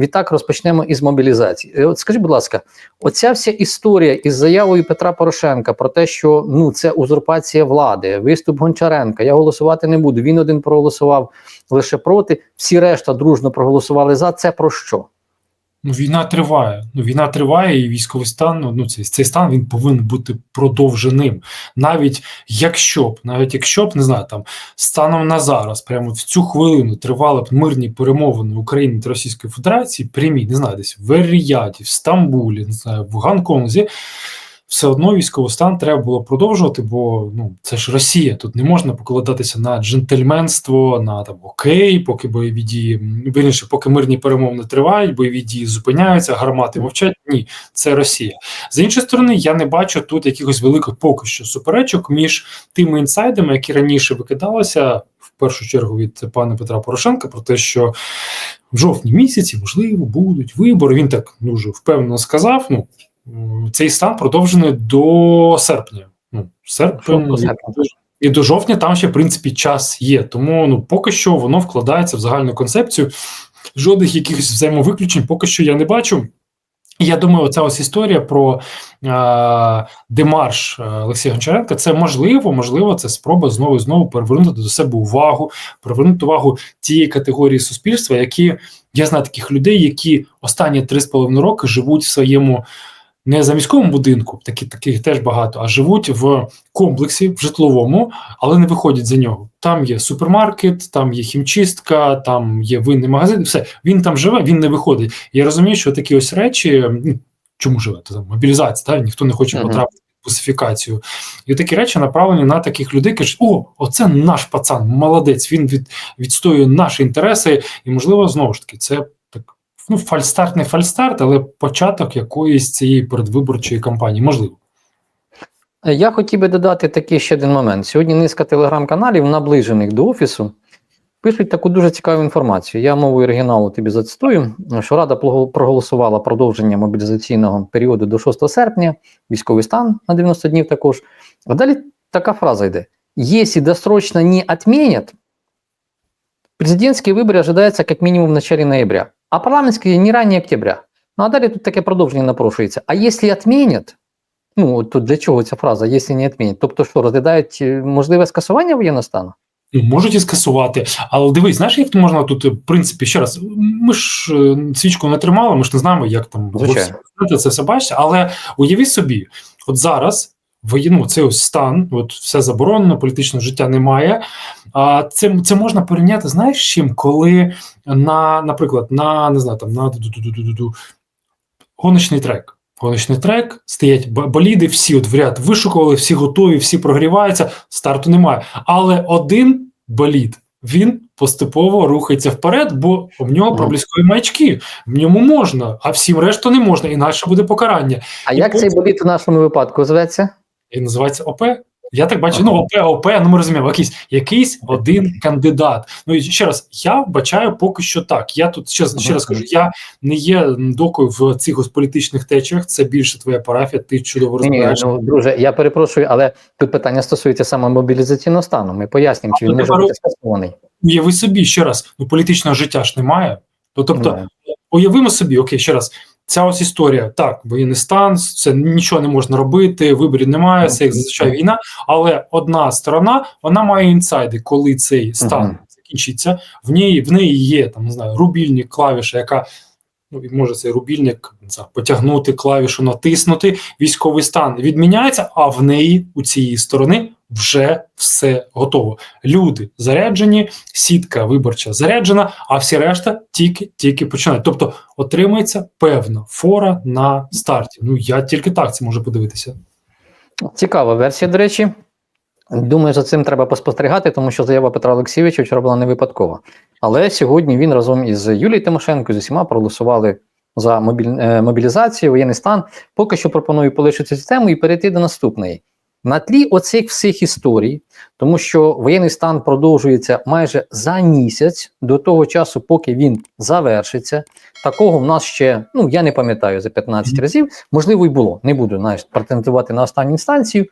відтак розпочнемо із мобілізації. Е, От скажіть, будь ласка, оця вся історія із заявою Петра Порошенка про те, що ну це узурпація влади, виступ Гончаренка, я голосувати не буду. Він один проголосував лише проти, всі решта дружно проголосували за. Це про що? Ну, війна триває. Ну, війна триває, і військовий стан, ну, ну цей, цей стан він повинен бути продовженим. Навіть якщо б, навіть якщо б, не знаю, там станом на зараз, прямо в цю хвилину тривали б мирні перемовини України та Російської Федерації, прямі, не знаю, десь в Ер-Рияді, в Стамбулі, не знаю, в Гонконзі. Все одно військовий стан треба було продовжувати, бо ну це ж Росія. Тут не можна покладатися на джентльменство, на там окей, поки бойові дії вірніше, поки мирні перемовини тривають, бойові дії зупиняються, гармати мовчать. Ні, це Росія. З іншої сторони, я не бачу тут якихось великих поки що суперечок між тими інсайдами, які раніше викидалися в першу чергу від пана Петра Порошенка, про те, що в жовтні місяці можливо будуть вибори. Він так дуже впевнено сказав. Ну цей стан продовжений до серпня. Ну, серпень і до жовтня там ще в принципі час є. Тому ну поки що воно вкладається в загальну концепцію. Жодних якихось взаємовиключень поки що я не бачу. І Я думаю, оця ось історія про е, демарш Олексія Гончаренка це можливо, можливо, це спроба знову і знову перевернути до себе увагу, привернути увагу тієї категорії суспільства, які я знаю таких людей, які останні три з половиною роки живуть в своєму не за міському будинку, такі таких теж багато, а живуть в комплексі в житловому, але не виходять за нього. Там є супермаркет, там є хімчистка, там є винний магазин. Все він там живе, він не виходить. Я розумію, що такі ось речі. ну, Чому живе? Та там мобілізація, та ніхто не хоче Мгм. потрапити в пасифікацію. І такі речі направлені на таких людей, кажуть, о, оце наш пацан, молодець. Він від, відстоює наші інтереси, і можливо, знову ж таки, це ну, фальстарт, не фальстарт, але початок якоїсь цієї передвиборчої кампанії. Можливо. Е, Я хотів би додати такий ще один момент. Сьогодні низка телеграм-каналів, наближених до офісу, пишуть таку дуже цікаву інформацію. Я мовою оригіналу тобі зацитую, що Рада проголосувала продовження мобілізаційного періоду до 6 серпня, військовий стан на 90 днів також. А далі така фраза йде: Якщо досрочно не отменят, президентські вибори ожидаються як мінімум в начале ноября, а парламентські не ранее октября. Ну а далі тут таке продовження напрошується. А якщо отменят, Ну, тут для чого ця фраза, якщо не відмінять? Тобто, що розглядають е, можливе скасування воєнного стану? Ну, можуть і скасувати. Але дивись, знаєш, як можна тут, в принципі, ще раз, ми ж е, свічку не тримали, ми ж не знаємо, як там це все бачите. Але уяви собі, от зараз воєнну цей ось стан, от все заборонено, політичного життя немає. А це, це можна порівняти, знаєш, чим, коли на, наприклад, на не знаю, там на гоночний трек. Гоночний трек, стоять боліди, всі от в ряд вишукували, всі готові, всі прогріваються, старту немає. Але один болід він поступово рухається вперед, бо в нього Мгм. проблискові маячки. В ньому можна, а всім решту не можна, інакше буде покарання. А І як потім- цей боліт у нашому випадку зветься? І називається ОП. Я так бачу, ну ОП, ОП, ну ми розуміємо, якийсь, якийсь один кандидат. Ну і ще раз, я вбачаю поки що так. Я тут ще, ще раз кажу, я не є докою в цих ось політичних течіях, це більше твоя парафія, ти чудово ні, ну, друже, я перепрошую, але тут питання стосується саме мобілізаційного стану. Ми пояснимо, чи він то може бути скасований. Уяви собі ще раз, ну політичного життя ж немає. Ну, тобто, Немає. уявимо собі, окей, ще раз. Ця ось історія, так, воєнний стан, це нічого не можна робити, виборів немає, це як зазвичай війна. Але одна сторона вона має інсайди, коли цей стан Мгм. закінчиться. В неї в неї є там не знаю, рубільник, клавіша, яка ну може цей рубільник не знаю, потягнути клавішу, натиснути. Військовий стан відміняється, а в неї у цієї сторони вже все готово. Люди заряджені, сітка виборча заряджена, а всі решта тільки тільки починають. Тобто отримається певна фора на старті. Ну я тільки так це можу подивитися. Цікава версія, до речі. Думаю, за цим треба поспостерігати, тому що заява Петра Олексійовича вчора була не випадкова. Але сьогодні він разом із Юлією Тимошенко з усіма проголосували за мобіль... е, мобілізацію, воєнний стан. Поки що пропоную полишити цю тему і перейти до наступної. На тлі оцих всіх історій, тому що воєнний стан продовжується майже за місяць до того часу, поки він завершиться. Такого в нас ще, ну я не пам'ятаю за 15 разів. Можливо, і було. Не буду навіть претендувати на останню інстанцію.